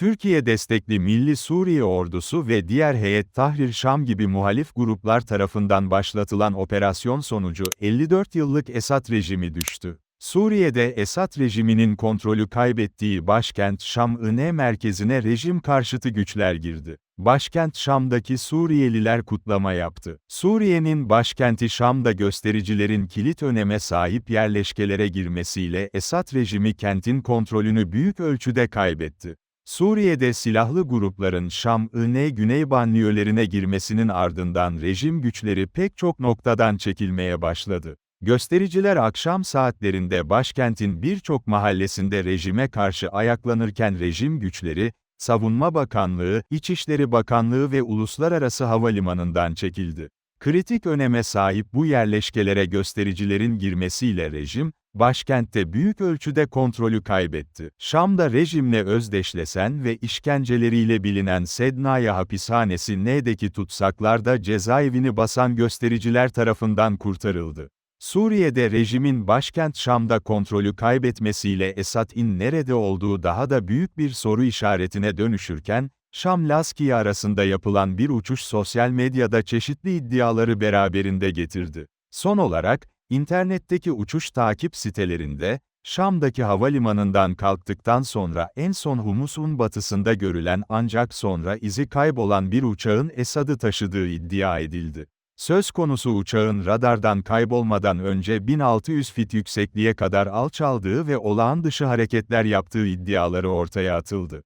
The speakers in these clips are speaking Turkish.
Türkiye destekli Milli Suriye Ordusu ve diğer Heyet Tahrir Şam gibi muhalif gruplar tarafından başlatılan operasyon sonucu 54 yıllık Esad rejimi düştü. Suriye'de Esad rejiminin kontrolü kaybettiği başkent Şam-ı merkezine rejim karşıtı güçler girdi. Başkent Şam'daki Suriyeliler kutlama yaptı. Suriye'nin başkenti Şam'da göstericilerin kilit öneme sahip yerleşkelere girmesiyle Esad rejimi kentin kontrolünü büyük ölçüde kaybetti. Suriye'de silahlı grupların Şam-ı güney banliyölerine girmesinin ardından rejim güçleri pek çok noktadan çekilmeye başladı. Göstericiler akşam saatlerinde başkentin birçok mahallesinde rejime karşı ayaklanırken rejim güçleri, Savunma Bakanlığı, İçişleri Bakanlığı ve Uluslararası Havalimanı'ndan çekildi. Kritik öneme sahip bu yerleşkelere göstericilerin girmesiyle rejim, başkentte büyük ölçüde kontrolü kaybetti. Şam'da rejimle özdeşleşen ve işkenceleriyle bilinen Sednaya hapishanesi N'deki tutsaklar da cezaevini basan göstericiler tarafından kurtarıldı. Suriye'de rejimin başkent Şam'da kontrolü kaybetmesiyle Esad'in nerede olduğu daha da büyük bir soru işaretine dönüşürken, Şam-Laskiye arasında yapılan bir uçuş sosyal medyada çeşitli iddiaları beraberinde getirdi. Son olarak, internetteki uçuş takip sitelerinde, Şam'daki havalimanından kalktıktan sonra en son Humus'un batısında görülen ancak sonra izi kaybolan bir uçağın Esad'ı taşıdığı iddia edildi. Söz konusu uçağın radardan kaybolmadan önce 1600 fit yüksekliğe kadar alçaldığı ve olağan dışı hareketler yaptığı iddiaları ortaya atıldı.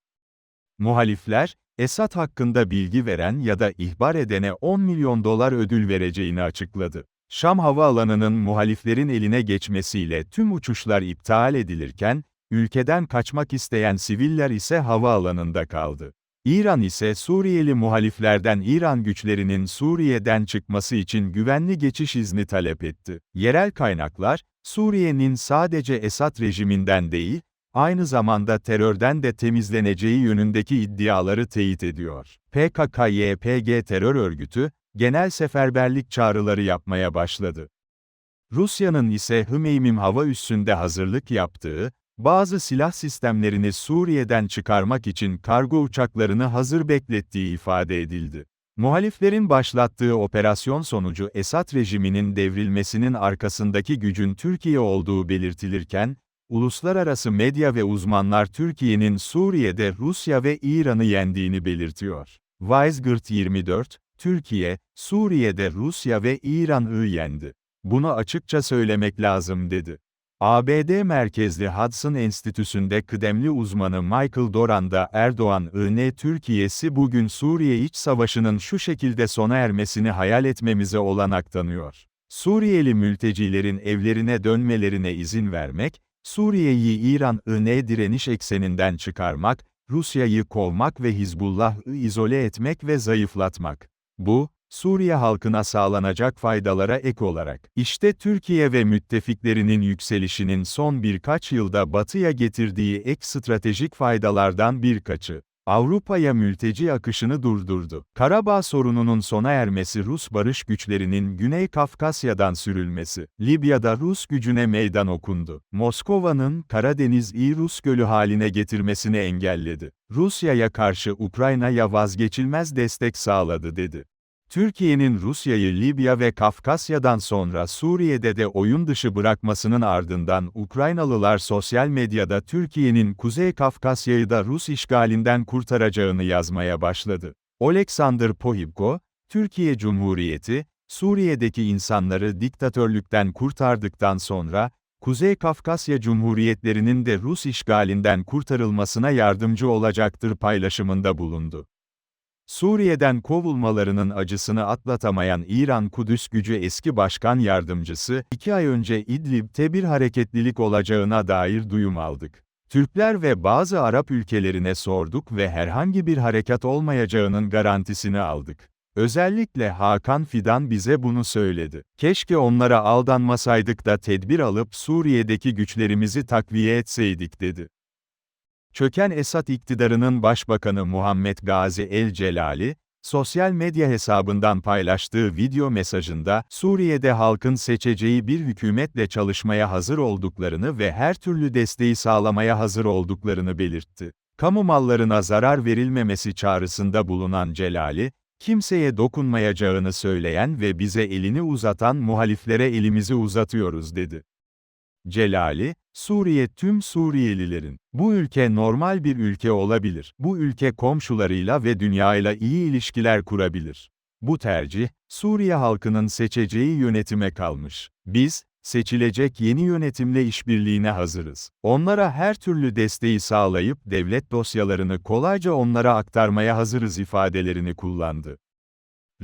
Muhalifler, Esad hakkında bilgi veren ya da ihbar edene 10 milyon dolar ödül vereceğini açıkladı. Şam havaalanının muhaliflerin eline geçmesiyle tüm uçuşlar iptal edilirken, ülkeden kaçmak isteyen siviller ise havaalanında kaldı. İran ise Suriyeli muhaliflerden İran güçlerinin Suriye'den çıkması için güvenli geçiş izni talep etti. Yerel kaynaklar, Suriye'nin sadece Esad rejiminden değil, aynı zamanda terörden de temizleneceği yönündeki iddiaları teyit ediyor. PKK-YPG terör örgütü, genel seferberlik çağrıları yapmaya başladı. Rusya'nın ise Hımeymim hava üssünde hazırlık yaptığı, bazı silah sistemlerini Suriye'den çıkarmak için kargo uçaklarını hazır beklettiği ifade edildi. Muhaliflerin başlattığı operasyon sonucu Esad rejiminin devrilmesinin arkasındaki gücün Türkiye olduğu belirtilirken, uluslararası medya ve uzmanlar Türkiye'nin Suriye'de Rusya ve İran'ı yendiğini belirtiyor. Weisgurt 24, Türkiye, Suriye'de Rusya ve İran'ı yendi. Bunu açıkça söylemek lazım dedi. ABD merkezli Hudson Enstitüsü'nde kıdemli uzmanı Michael Doran da Erdoğan ıı Türkiye'si bugün Suriye iç savaşının şu şekilde sona ermesini hayal etmemize olanak tanıyor. Suriyeli mültecilerin evlerine dönmelerine izin vermek, Suriye'yi İran-ı direniş ekseninden çıkarmak, Rusya'yı kovmak ve Hizbullah'ı izole etmek ve zayıflatmak. Bu, Suriye halkına sağlanacak faydalara ek olarak, işte Türkiye ve müttefiklerinin yükselişinin son birkaç yılda batıya getirdiği ek stratejik faydalardan birkaçı. Avrupa'ya mülteci akışını durdurdu. Karabağ sorununun sona ermesi Rus barış güçlerinin Güney Kafkasya'dan sürülmesi. Libya'da Rus gücüne meydan okundu. Moskova'nın Karadeniz-i Rus gölü haline getirmesini engelledi. Rusya'ya karşı Ukrayna'ya vazgeçilmez destek sağladı dedi. Türkiye'nin Rusya'yı Libya ve Kafkasya'dan sonra Suriye'de de oyun dışı bırakmasının ardından Ukraynalılar sosyal medyada Türkiye'nin Kuzey Kafkasya'yı da Rus işgalinden kurtaracağını yazmaya başladı. Oleksandr Pohibko, Türkiye Cumhuriyeti, Suriye'deki insanları diktatörlükten kurtardıktan sonra, Kuzey Kafkasya Cumhuriyetlerinin de Rus işgalinden kurtarılmasına yardımcı olacaktır paylaşımında bulundu. Suriye'den kovulmalarının acısını atlatamayan İran Kudüs gücü eski başkan yardımcısı, iki ay önce İdlib'te bir hareketlilik olacağına dair duyum aldık. Türkler ve bazı Arap ülkelerine sorduk ve herhangi bir harekat olmayacağının garantisini aldık. Özellikle Hakan Fidan bize bunu söyledi. Keşke onlara aldanmasaydık da tedbir alıp Suriye'deki güçlerimizi takviye etseydik dedi. Çöken Esad iktidarının başbakanı Muhammed Gazi El Celali, sosyal medya hesabından paylaştığı video mesajında, Suriye'de halkın seçeceği bir hükümetle çalışmaya hazır olduklarını ve her türlü desteği sağlamaya hazır olduklarını belirtti. Kamu mallarına zarar verilmemesi çağrısında bulunan Celali, kimseye dokunmayacağını söyleyen ve bize elini uzatan muhaliflere elimizi uzatıyoruz dedi. Celali, Suriye tüm Suriyelilerin, bu ülke normal bir ülke olabilir, bu ülke komşularıyla ve dünyayla iyi ilişkiler kurabilir. Bu tercih, Suriye halkının seçeceği yönetime kalmış. Biz, seçilecek yeni yönetimle işbirliğine hazırız. Onlara her türlü desteği sağlayıp devlet dosyalarını kolayca onlara aktarmaya hazırız ifadelerini kullandı.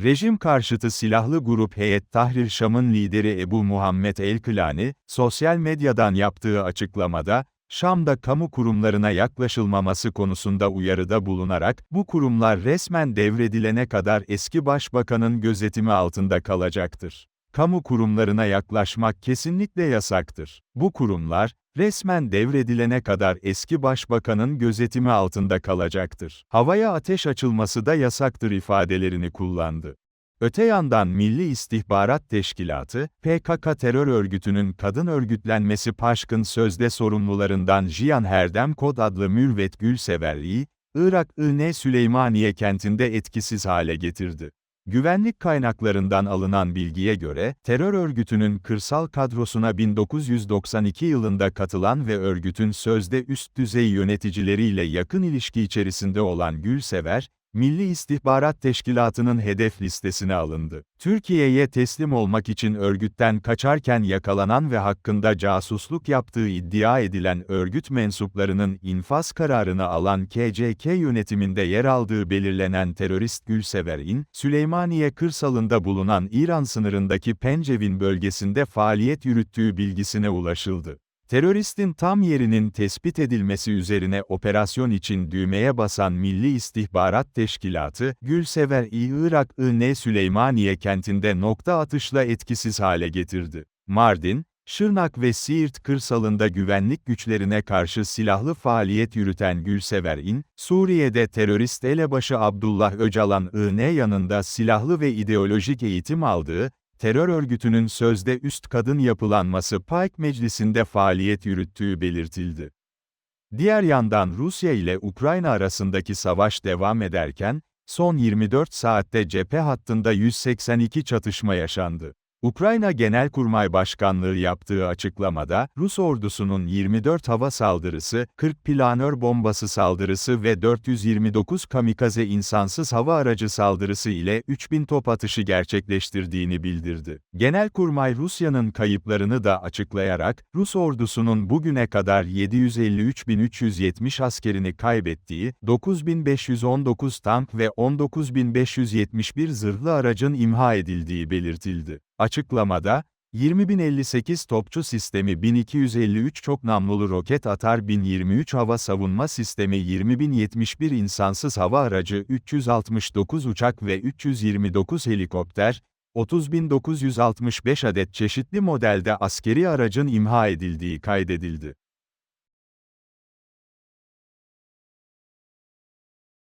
Rejim karşıtı silahlı grup Heyet Tahrir Şam'ın lideri Ebu Muhammed El-Kılani, sosyal medyadan yaptığı açıklamada, Şam'da kamu kurumlarına yaklaşılmaması konusunda uyarıda bulunarak, bu kurumlar resmen devredilene kadar eski başbakanın gözetimi altında kalacaktır. Kamu kurumlarına yaklaşmak kesinlikle yasaktır. Bu kurumlar, resmen devredilene kadar eski başbakanın gözetimi altında kalacaktır. Havaya ateş açılması da yasaktır ifadelerini kullandı. Öte yandan Milli İstihbarat Teşkilatı, PKK terör örgütünün kadın örgütlenmesi Paşkın sözde sorumlularından Jiyan Herdem Kod adlı Mürvet Gülseverliği, Irak İğne Süleymaniye kentinde etkisiz hale getirdi. Güvenlik kaynaklarından alınan bilgiye göre, terör örgütünün kırsal kadrosuna 1992 yılında katılan ve örgütün sözde üst düzey yöneticileriyle yakın ilişki içerisinde olan Gülsever, Milli İstihbarat Teşkilatı'nın hedef listesine alındı. Türkiye'ye teslim olmak için örgütten kaçarken yakalanan ve hakkında casusluk yaptığı iddia edilen örgüt mensuplarının infaz kararını alan KCK yönetiminde yer aldığı belirlenen terörist Gülsever'in, Süleymaniye kırsalında bulunan İran sınırındaki Pencevin bölgesinde faaliyet yürüttüğü bilgisine ulaşıldı. Teröristin tam yerinin tespit edilmesi üzerine operasyon için düğmeye basan Milli İstihbarat Teşkilatı, Gülsever-i Irak-ı Süleymaniye kentinde nokta atışla etkisiz hale getirdi. Mardin, Şırnak ve Siirt kırsalında güvenlik güçlerine karşı silahlı faaliyet yürüten Gülsever'in, Suriye'de terörist elebaşı Abdullah Öcalan I.N. yanında silahlı ve ideolojik eğitim aldığı, terör örgütünün sözde üst kadın yapılanması Pike Meclisi'nde faaliyet yürüttüğü belirtildi. Diğer yandan Rusya ile Ukrayna arasındaki savaş devam ederken, son 24 saatte cephe hattında 182 çatışma yaşandı. Ukrayna Genelkurmay Başkanlığı yaptığı açıklamada, Rus ordusunun 24 hava saldırısı, 40 planör bombası saldırısı ve 429 kamikaze insansız hava aracı saldırısı ile 3000 top atışı gerçekleştirdiğini bildirdi. Genelkurmay Rusya'nın kayıplarını da açıklayarak, Rus ordusunun bugüne kadar 753.370 askerini kaybettiği, 9519 tank ve 19571 zırhlı aracın imha edildiği belirtildi. Açıklamada, 20.058 topçu sistemi 1253 çok namlulu roket atar 1023 hava savunma sistemi 20.071 insansız hava aracı 369 uçak ve 329 helikopter, 30.965 adet çeşitli modelde askeri aracın imha edildiği kaydedildi.